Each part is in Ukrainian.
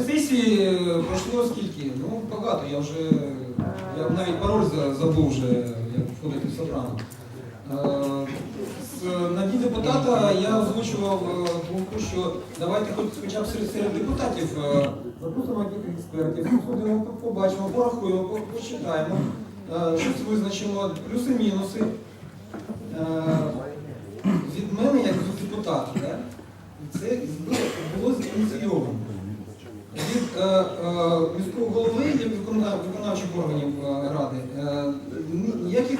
сесії е, пройшло скільки? Ну, багато. Я вже я навіть пароль забув вже, як входити в Сопрано. Е, На дні депутата я озвучував е, думку, що давайте хоч хоча б серед, депутатів запросимо якихось експертів, сходимо, побачимо, порахуємо, по- посчитаємо, е, щось визначимо, плюси-мінуси. Від мене, як депутата, це було зініційовано. Від е, е, міського голови і виконав- виконавчих органів е, ради ніяких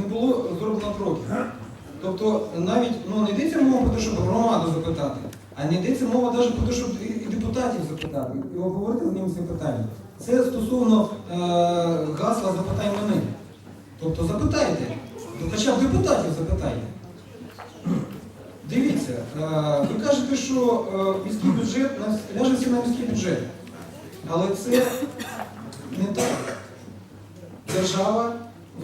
не було зроблено кроків. Тобто навіть ну, не йдеться мова про те, щоб громаду запитати, а не йдеться мова навіть про те, щоб і і депутатів запитати, і обговорити з ними ці питання. Це стосовно е, гасла запитай мене. Тобто запитайте, ну, хоча б депутатів запитайте. Дивіться, е, ви кажете, що е, міський бюджет на- ляже всі на міський бюджет. Але це не так. Держава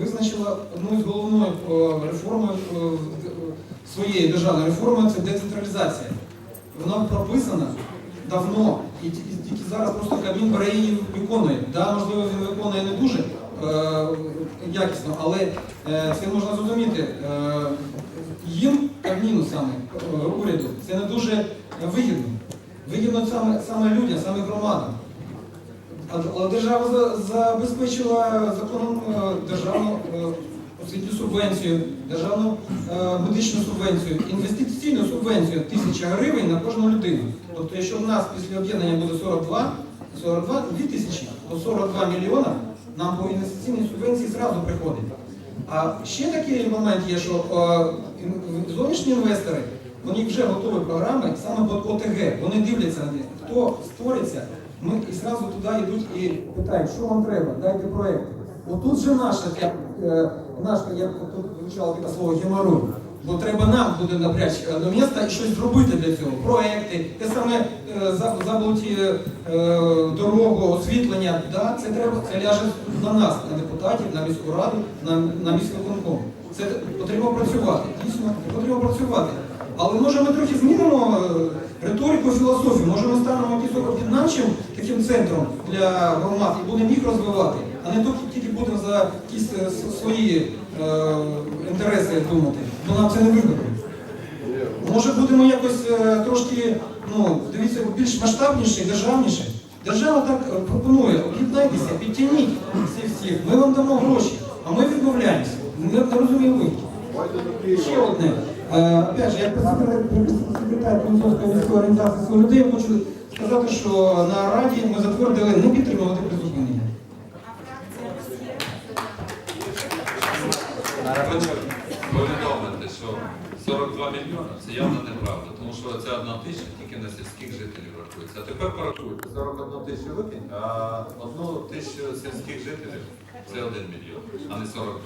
визначила одну з головною е, реформою е, своєї державної реформи це децентралізація. Вона прописана давно і тільки зараз просто Кабмін бере виконує. Да, можливо, він виконує не дуже якісно, але е, це можна зрозуміти. Е, їм, Кабміну саме, е, уряду, це не дуже вигідно. Вигідно саме, саме людям, саме громадам. Але держава забезпечила законом е, державну е, освітню субвенцію, державну е, медичну субвенцію, інвестиційну субвенцію тисяча гривень на кожну людину. Тобто, якщо в нас після об'єднання буде 42, 42 2 тисячі, то 42 мільйона нам по інвестиційній субвенції зразу приходить. А ще такий момент є, що е, зовнішні інвестори, вони вже готові програми саме під ОТГ. Вони дивляться на них, хто створиться, ми і зразу туди йдуть і питають, що вам треба, дайте проекти. Отут же наша, як, е, наш, як тут звучало таке слово геморрой. Бо треба нам буде напрячь е, до міста і щось зробити для цього. Проекти, те саме е, за- забуті е, дорогу, освітлення. Да, це треба, це ляже на нас, на депутатів, на міську раду, на, на міськвиконком. Це потрібно працювати. Дійсно, потрібно працювати. Але може ми трохи змінимо е, риторику, філософію, може ми станемо об'єднавчим таким центром для громад і будемо їх розвивати, а не тільки, будемо за якісь е, свої е, інтереси думати. Бо нам це не вигодно. Може будемо якось е, трошки, ну, дивіться, більш масштабніше, державніше. Держава так е, пропонує, об'єднайтеся, підтягніть всіх всіх, ми вам дамо гроші, а ми відмовляємося. Не, не розумію ви. Ще одне. Е, Опять же, як секретар Кунцовської міської організації «Свої людей, хочу сказати, що на Раді ми затвердили не підтримувати призупинення. Повідомити, що 42 мільйони це явно неправда, тому що це одна тисяча тільки на сільських жителів рахується. А тепер порахуйте, 41 тисячу випінь, а одну тисячу сільських жителів це 1 мільйон, а не 42.